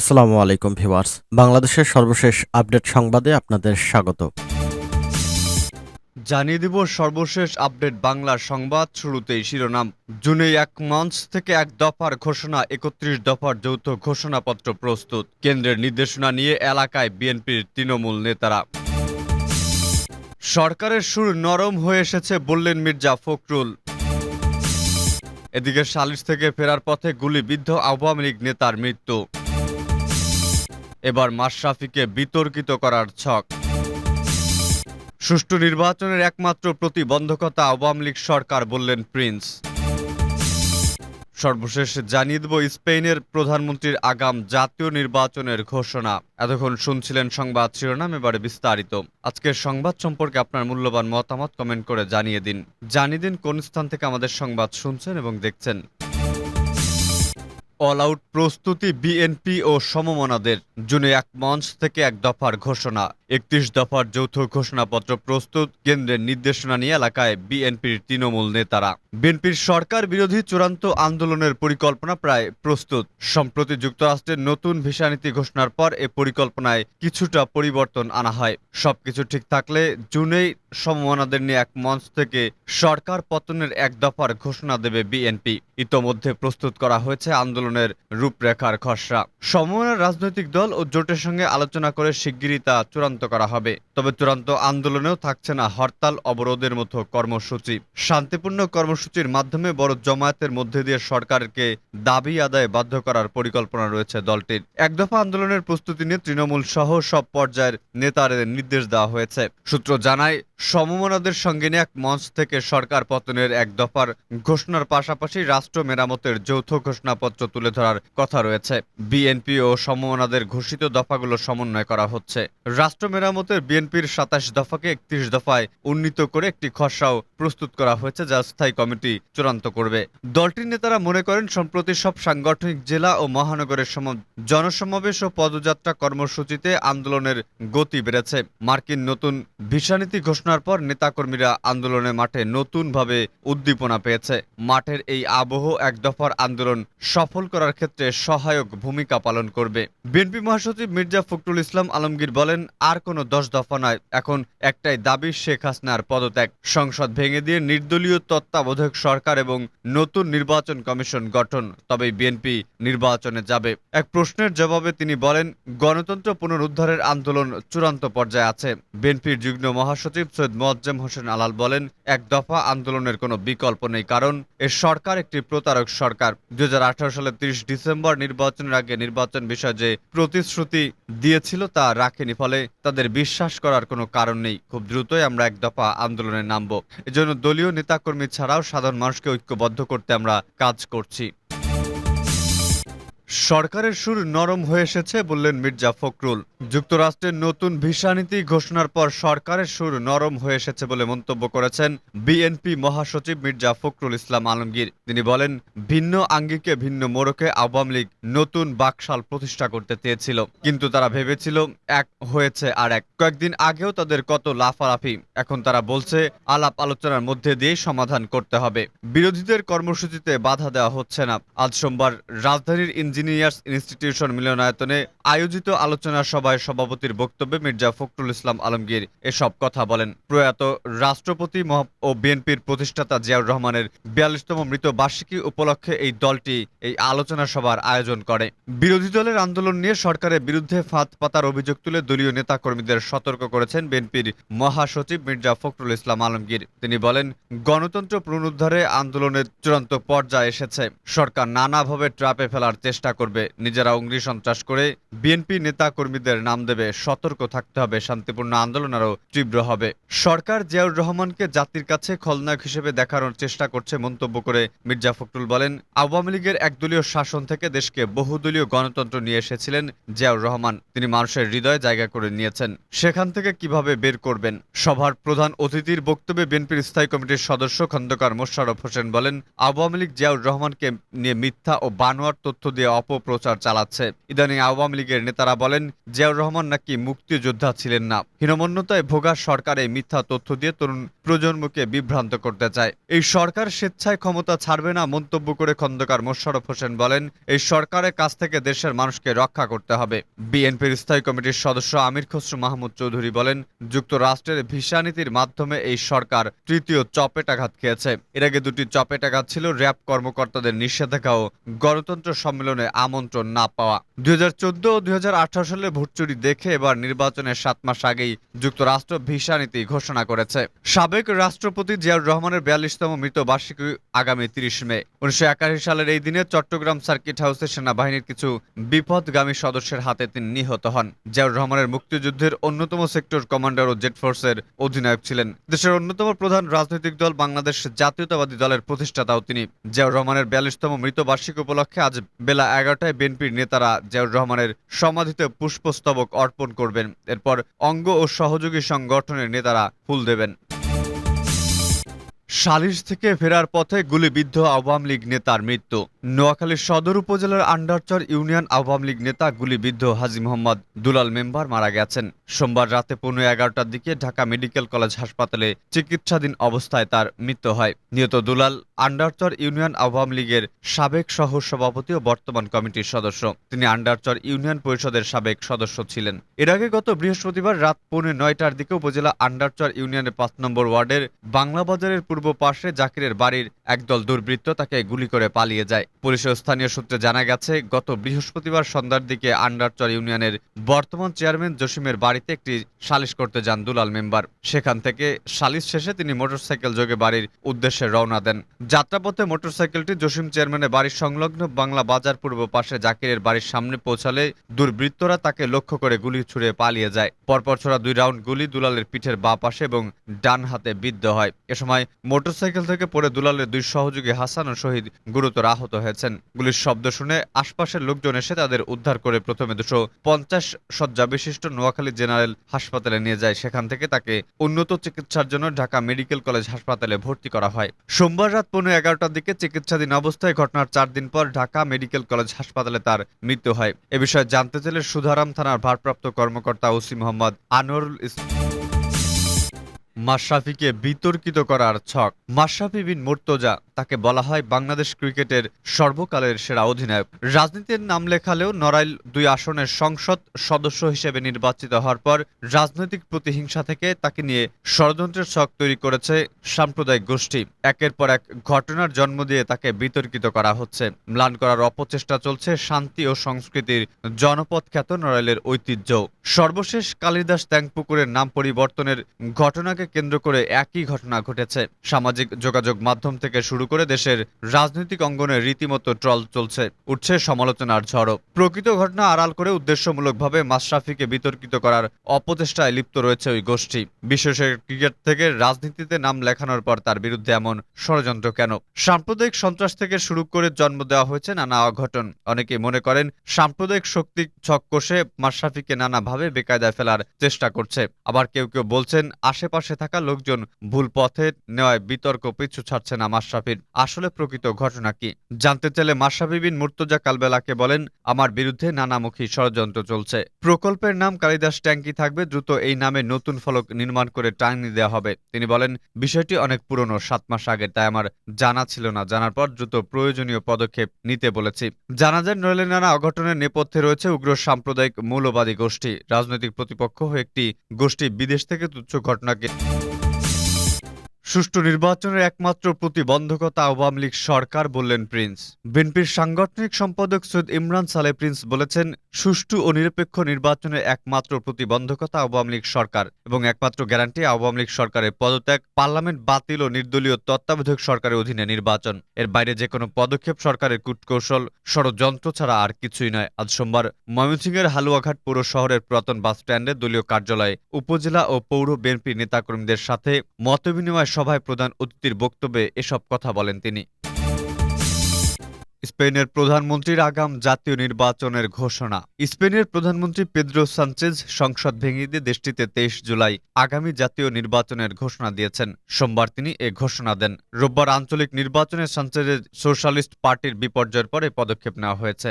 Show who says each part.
Speaker 1: আসসালামু আলাইকুম ভিওয়ার্স বাংলাদেশের সর্বশেষ আপডেট সংবাদে আপনাদের স্বাগত জানিয়ে দিব সর্বশেষ আপডেট বাংলা সংবাদ শুরুতেই শিরোনাম জুনে এক মঞ্চ থেকে এক দফার ঘোষণা একত্রিশ দফার যৌথ ঘোষণাপত্র প্রস্তুত কেন্দ্রের নির্দেশনা নিয়ে এলাকায় বিএনপির তৃণমূল নেতারা সরকারের সুর নরম হয়ে এসেছে বললেন মির্জা ফখরুল এদিকে সালিশ থেকে ফেরার পথে গুলিবিদ্ধ আওয়ামী লীগ নেতার মৃত্যু এবার মাশরাফিকে বিতর্কিত করার ছক সুষ্ঠু নির্বাচনের একমাত্র প্রতিবন্ধকতা আওয়ামী লীগ সরকার বললেন প্রিন্স সর্বশেষ জানিয়ে দেব স্পেনের প্রধানমন্ত্রীর আগাম জাতীয় নির্বাচনের ঘোষণা এতক্ষণ শুনছিলেন সংবাদ শিরোনাম এবারে বিস্তারিত আজকের সংবাদ সম্পর্কে আপনার মূল্যবান মতামত কমেন্ট করে জানিয়ে দিন জানিয়ে দিন কোন স্থান থেকে আমাদের সংবাদ শুনছেন এবং দেখছেন অলআউট প্রস্তুতি বিএনপি ও সমমনাদের জুনে এক মঞ্চ থেকে এক দফার ঘোষণা একত্রিশ দফার যৌথ ঘোষণাপত্র প্রস্তুত কেন্দ্রের নির্দেশনা নিয়ে এলাকায় বিএনপির তৃণমূল নেতারা বিএনপির সরকার বিরোধী চূড়ান্ত আন্দোলনের পরিকল্পনা প্রায় প্রস্তুত সম্প্রতি যুক্তরাষ্ট্রের নতুন ভিসা নীতি ঘোষণার পর এ পরিকল্পনায় কিছুটা পরিবর্তন আনা হয় সবকিছু ঠিক থাকলে জুনেই সমমনাদের নিয়ে এক মঞ্চ থেকে সরকার পতনের এক দফার ঘোষণা দেবে বিএনপি ইতোমধ্যে প্রস্তুত করা হয়েছে আন্দোলন আন্দোলনের রূপরেখার খসড়া সমন্বয়ের রাজনৈতিক দল ও জোটের সঙ্গে আলোচনা করে শিগগিরই তা চূড়ান্ত করা হবে তবে চূড়ান্ত আন্দোলনেও থাকছে না হরতাল অবরোধের মতো কর্মসূচি শান্তিপূর্ণ কর্মসূচির মাধ্যমে বড় জমায়েতের মধ্যে দিয়ে সরকারকে দাবি আদায় বাধ্য করার পরিকল্পনা রয়েছে দলটির এক দফা আন্দোলনের প্রস্তুতি নিয়ে তৃণমূল সহ সব পর্যায়ের নেতাদের নির্দেশ দেওয়া হয়েছে সূত্র জানায় সমমনাদের সঙ্গে নিয়ে এক মঞ্চ থেকে সরকার পতনের এক দফার ঘোষণার পাশাপাশি রাষ্ট্র মেরামতের যৌথ ঘোষণাপত্র তুলে ধরার কথা রয়েছে বিএনপি ও সমমনাদের ঘোষিত দফাগুলো সমন্বয় করা হচ্ছে রাষ্ট্র মেরামতের বিএনপির সাতাশ দফাকে একত্রিশ দফায় উন্নীত করে একটি খসড়াও প্রস্তুত করা হয়েছে যা স্থায়ী কমিটি চূড়ান্ত করবে দলটির নেতারা মনে করেন সম্প্রতি সব সাংগঠনিক জেলা ও মহানগরের সম জনসমাবেশ ও পদযাত্রা কর্মসূচিতে আন্দোলনের গতি বেড়েছে মার্কিন নতুন ভিসানীতি ঘোষণার পর নেতাকর্মীরা আন্দোলনের মাঠে নতুনভাবে উদ্দীপনা পেয়েছে মাঠের এই আবহ একদফার আন্দোলন সফল করার ক্ষেত্রে সহায়ক ভূমিকা পালন করবে বিএনপি মহাসচিব মির্জা ফখরুল ইসলাম আলমগীর বলেন আর কোনো দশ দফা নয় এখন একটাই দাবি শেখ হাসনার পদত্যাগ সংসদ ভেঙে দিয়ে নির্দলীয় তত্ত্বাবধায়ক সরকার এবং নতুন নির্বাচন কমিশন গঠন তবে বিএনপি নির্বাচনে যাবে এক প্রশ্নের জবাবে তিনি বলেন গণতন্ত্র পুনরুদ্ধারের আন্দোলন চূড়ান্ত পর্যায়ে আছে বিএনপির যুগ্ম মহাসচিব সৈয়দ মোয়াজ্জেম হোসেন আলাল বলেন এক দফা আন্দোলনের কোনো বিকল্প নেই কারণ এ সরকার একটি প্রতারক সরকার দু সালে একত্রিশ ডিসেম্বর নির্বাচনের আগে নির্বাচন বিষয়ে যে প্রতিশ্রুতি দিয়েছিল তা রাখেনি ফলে তাদের বিশ্বাস করার কোনো কারণ নেই খুব দ্রুতই আমরা এক দফা আন্দোলনে নামব এজন্য দলীয় নেতাকর্মী ছাড়াও সাধারণ মানুষকে ঐক্যবদ্ধ করতে আমরা কাজ করছি সরকারের সুর নরম হয়ে এসেছে বললেন মির্জা ফখরুল যুক্তরাষ্ট্রের নতুন ভিসা নীতি ঘোষণার পর সরকারের সুর নরম হয়ে এসেছে বলে মন্তব্য করেছেন বিএনপি মহাসচিব মির্জা ফখরুল ইসলাম আলমগীর তিনি বলেন ভিন্ন আঙ্গিকে ভিন্ন মোড়কে আওয়ামী লীগ নতুন বাকশাল প্রতিষ্ঠা করতে চেয়েছিল কিন্তু তারা ভেবেছিল এক হয়েছে আর এক কয়েকদিন আগেও তাদের কত লাফালাফি এখন তারা বলছে আলাপ আলোচনার মধ্যে দিয়ে সমাধান করতে হবে বিরোধীদের কর্মসূচিতে বাধা দেওয়া হচ্ছে না আজ সোমবার রাজধানীর ইঞ্জিন ইঞ্জিনিয়ার্স ইনস্টিটিউশন মিলনায়তনে আয়োজিত আলোচনা সভায় সভাপতির বক্তব্যে মির্জা ফখরুল ইসলাম আলমগীর এসব কথা বলেন প্রয়াত রাষ্ট্রপতি ও বিএনপির প্রতিষ্ঠাতা জিয়াউর রহমানের বিয়াল্লিশতম মৃত বার্ষিকী উপলক্ষে এই দলটি এই আলোচনা সভার আয়োজন করে বিরোধী দলের আন্দোলন নিয়ে সরকারের বিরুদ্ধে ফাঁদ পাতার অভিযোগ তুলে দলীয় নেতা কর্মীদের সতর্ক করেছেন বিএনপির মহাসচিব মির্জা ফখরুল ইসলাম আলমগীর তিনি বলেন গণতন্ত্র পুনরুদ্ধারে আন্দোলনের চূড়ান্ত পর্যায়ে এসেছে সরকার নানাভাবে ট্রাপে ফেলার চেষ্টা চেষ্টা করবে নিজেরা অগ্নি সন্ত্রাস করে বিএনপি নেতা কর্মীদের নাম দেবে সতর্ক থাকতে হবে শান্তিপূর্ণ আন্দোলন আরও তীব্র হবে সরকার জিয়াউর রহমানকে জাতির কাছে খলনায়ক হিসেবে দেখানোর চেষ্টা করছে মন্তব্য করে মির্জা ফখরুল বলেন আওয়ামী লীগের একদলীয় শাসন থেকে দেশকে বহুদলীয় গণতন্ত্র নিয়ে এসেছিলেন জিয়াউর রহমান তিনি মানুষের হৃদয়ে জায়গা করে নিয়েছেন সেখান থেকে কিভাবে বের করবেন সভার প্রধান অতিথির বক্তব্যে বিএনপির স্থায়ী কমিটির সদস্য খন্দকার মোশারফ হোসেন বলেন আওয়ামী লীগ জিয়াউর রহমানকে নিয়ে মিথ্যা ও বানোয়ার তথ্য দিয়ে অপপ্রচার চালাচ্ছে ইদানিং আওয়ামী লীগের নেতারা বলেন জিয়াউর রহমান নাকি মুক্তিযোদ্ধা ছিলেন না হীনমন্যতায় ভোগা সরকারে মিথ্যা তথ্য দিয়ে তরুণ প্রজন্মকে বিভ্রান্ত করতে চায় এই সরকার স্বেচ্ছায় ক্ষমতা ছাড়বে না মন্তব্য করে খন্দকার মোশারফ হোসেন বলেন এই সরকারের কাছ থেকে দেশের মানুষকে রক্ষা করতে হবে বিএনপির স্থায়ী কমিটির সদস্য আমির খসরু মাহমুদ চৌধুরী বলেন যুক্তরাষ্ট্রের ভিসা নীতির মাধ্যমে এই সরকার তৃতীয় চপেটাঘাত খেয়েছে এর আগে দুটি চপেটাঘাত ছিল র্যাব কর্মকর্তাদের নিষেধাজ্ঞা ও গণতন্ত্র সম্মেলনে আমন্ত্রণ না পাওয়া দুই হাজার চোদ্দ ও দুই সালে ভোট চুরি দেখে এবার নির্বাচনের সাত মাস আগেই যুক্তরাষ্ট্র ভিসা নীতি ঘোষণা করেছে সাবেক রাষ্ট্রপতি জিয়াউর রহমানের বিয়াল্লিশতম মৃতবার্ষিকী আগামী তিরিশ মে উনিশশো সালের এই দিনে চট্টগ্রাম সার্কিট হাউসে সেনাবাহিনীর কিছু বিপদগামী সদস্যের হাতে তিনি নিহত হন জিয়াউর রহমানের মুক্তিযুদ্ধের অন্যতম সেক্টর কমান্ডার ও জেড ফোর্সের অধিনায়ক ছিলেন দেশের অন্যতম প্রধান রাজনৈতিক দল বাংলাদেশ জাতীয়তাবাদী দলের প্রতিষ্ঠাতাও তিনি জিয়াউর রহমানের বিয়াল্লিশতম মৃতবার্ষিকী উপলক্ষে আজ বেলা এগারোটায় বিএনপির নেতারা জিয়াউর রহমানের সমাধিতে পুষ্পস্তবক অর্পণ করবেন এরপর অঙ্গ ও সহযোগী সংগঠনের নেতারা ফুল দেবেন সালিশ থেকে ফেরার পথে গুলিবিদ্ধ আওয়ামী লীগ নেতার মৃত্যু নোয়াখালীর সদর উপজেলার আন্ডারচর ইউনিয়ন আওয়ামী লীগ নেতা গুলিবিদ্ধ হাজি মোহাম্মদ দুলাল মেম্বার মারা গেছেন সোমবার রাতে পনেরো এগারোটার দিকে ঢাকা মেডিকেল কলেজ হাসপাতালে চিকিৎসাধীন অবস্থায় তার মৃত্যু হয় নিহত দুলাল আন্ডারচর ইউনিয়ন আওয়ামী লীগের সাবেক সহ সভাপতি ও বর্তমান কমিটির সদস্য তিনি আন্ডারচর ইউনিয়ন পরিষদের সাবেক সদস্য ছিলেন এর আগে গত বৃহস্পতিবার রাত পৌনে নয়টার দিকে উপজেলা আন্ডারচর ইউনিয়নের পাঁচ নম্বর ওয়ার্ডের বাংলা বাজারের পূর্ব পাশে জাকিরের বাড়ির একদল দুর্বৃত্ত তাকে গুলি করে পালিয়ে যায় পুলিশের স্থানীয় সূত্রে জানা গেছে গত বৃহস্পতিবার সন্ধ্যার দিকে আন্ডারচর ইউনিয়নের বর্তমান চেয়ারম্যান জসিমের বাড়িতে একটি সালিশ করতে যান দুলাল মেম্বার সেখান থেকে সালিশ শেষে তিনি মোটরসাইকেল যোগে বাড়ির উদ্দেশ্যে রওনা দেন যাত্রাপথে মোটরসাইকেলটি জসিম চেয়ারম্যানের বাড়ির সংলগ্ন বাংলা বাজার পূর্ব পাশে জাকিরের বাড়ির সামনে পৌঁছালে দুর্বৃত্তরা তাকে লক্ষ্য করে গুলি ছুড়ে পালিয়ে যায় পরপর ছড়া দুই রাউন্ড গুলি দুলালের পিঠের বা পাশে এবং ডান হাতে বিদ্ধ হয় এ সময় মোটরসাইকেল থেকে পড়ে দুলালের দুই সহযোগী হাসান ও শহীদ গুরুতর আহত হয় হয়েছেন গুলির শব্দ শুনে আশপাশের লোকজন এসে তাদের উদ্ধার করে প্রথমে দুশো পঞ্চাশ শয্যা বিশিষ্ট নোয়াখালী জেনারেল হাসপাতালে নিয়ে যায় সেখান থেকে তাকে উন্নত চিকিৎসার জন্য ঢাকা মেডিকেল কলেজ হাসপাতালে ভর্তি করা হয় সোমবার রাত পনেরো এগারোটার দিকে চিকিৎসাধীন অবস্থায় ঘটনার চার দিন পর ঢাকা মেডিকেল কলেজ হাসপাতালে তার মৃত্যু হয় এ বিষয়ে জানতে চাইলে সুধারাম থানার ভারপ্রাপ্ত কর্মকর্তা ওসি মোহাম্মদ আনোয়ারুল ইসলাম মাশরাফিকে বিতর্কিত করার ছক মাশরাফি বিন মোর্তজা তাকে বলা হয় বাংলাদেশ ক্রিকেটের সর্বকালের সেরা অধিনায়ক রাজনীতির নাম লেখালেও নড়াইল দুই আসনের সংসদ সদস্য হিসেবে নির্বাচিত হওয়ার পর রাজনৈতিক প্রতিহিংসা থেকে তাকে নিয়ে ষড়যন্ত্রের ছক তৈরি করেছে সাম্প্রদায়িক গোষ্ঠী একের পর এক ঘটনার জন্ম দিয়ে তাকে বিতর্কিত করা হচ্ছে ম্লান করার অপচেষ্টা চলছে শান্তি ও সংস্কৃতির জনপদ খ্যাত নড়াইলের ঐতিহ্য সর্বশেষ কালিদাস ত্যাংপুকুরের নাম পরিবর্তনের ঘটনাকে কেন্দ্র করে একই ঘটনা ঘটেছে সামাজিক যোগাযোগ মাধ্যম থেকে শুরু করে দেশের রাজনৈতিক অঙ্গনে রীতিমতো ট্রল চলছে উঠছে সমালোচনার ঝড়ও প্রকৃত ঘটনা আড়াল করে উদ্দেশ্যমূলকভাবে মাশরাফিকে বিতর্কিত করার অপচেষ্টায় লিপ্ত রয়েছে ওই গোষ্ঠী বিশেষের ক্রিকেট থেকে রাজনীতিতে নাম লেখানোর পর তার বিরুদ্ধে এমন ষড়যন্ত্র কেন সাম্প্রদায়িক সন্ত্রাস থেকে শুরু করে জন্ম দেওয়া হয়েছে নানা অঘটন অনেকে মনে করেন সাম্প্রদায়িক শক্তি ছক কষে মাশরাফিকে নানাভাবে বেকায়দায় ফেলার চেষ্টা করছে আবার কেউ কেউ বলছেন আশেপাশে থাকা লোকজন ভুল পথে নেওয়ায় বিতর্ক পিছু ছাড়ছে না মাশরাফির আসলে প্রকৃত ঘটনা কি জানতে চাইলে মাসাবি বিন মুর্তজা কালবেলাকে বলেন আমার বিরুদ্ধে নানামুখী ষড়যন্ত্র চলছে প্রকল্পের নাম কালিদাস ট্যাঙ্কি থাকবে দ্রুত এই নামে নতুন ফলক নির্মাণ করে টাঙ্গি দেওয়া হবে তিনি বলেন বিষয়টি অনেক পুরনো সাত মাস আগে তাই আমার জানা ছিল না জানার পর দ্রুত প্রয়োজনীয় পদক্ষেপ নিতে বলেছি জানা যায় নইলে নানা অঘটনের নেপথ্যে রয়েছে উগ্র সাম্প্রদায়িক মৌলবাদী গোষ্ঠী রাজনৈতিক প্রতিপক্ষ হয়ে একটি গোষ্ঠী বিদেশ থেকে তুচ্ছ ঘটনাকে সুষ্ঠু নির্বাচনের একমাত্র প্রতিবন্ধকতা আওয়ামী লীগ সরকার বললেন প্রিন্স বিএনপির সাংগঠনিক সম্পাদক সৈয়দ ইমরান সালে প্রিন্স বলেছেন সুষ্ঠু ও নিরপেক্ষ নির্বাচনের একমাত্র প্রতিবন্ধকতা আওয়ামী লীগ সরকার এবং একমাত্র গ্যারান্টি আওয়ামী লীগ সরকারের পদত্যাগ পার্লামেন্ট বাতিল ও নির্দলীয় তত্ত্বাবধায়ক সরকারের অধীনে নির্বাচন এর বাইরে যে কোনো পদক্ষেপ সরকারের কূটকৌশল ষড়যন্ত্র ছাড়া আর কিছুই নয় আজ সোমবার ময়মনসিংহের হালুয়াঘাট পৌর শহরের পুরাতন স্ট্যান্ডে দলীয় কার্যালয়ে উপজেলা ও পৌর বিএনপি নেতাকর্মীদের সাথে মতবিনিময় সভায় প্রধান অতিথির বক্তব্যে এসব কথা বলেন তিনি স্পেনের প্রধানমন্ত্রীর আগাম জাতীয় নির্বাচনের ঘোষণা স্পেনের প্রধানমন্ত্রী পেদ্রো সানচেজ সংসদ ভেঙে দিয়ে দেশটিতে তেইশ জুলাই আগামী জাতীয় নির্বাচনের ঘোষণা দিয়েছেন সোমবার তিনি এ ঘোষণা দেন রোববার আঞ্চলিক নির্বাচনে সানচেজের সোশ্যালিস্ট পার্টির বিপর্যয়ের পরে পদক্ষেপ নেওয়া হয়েছে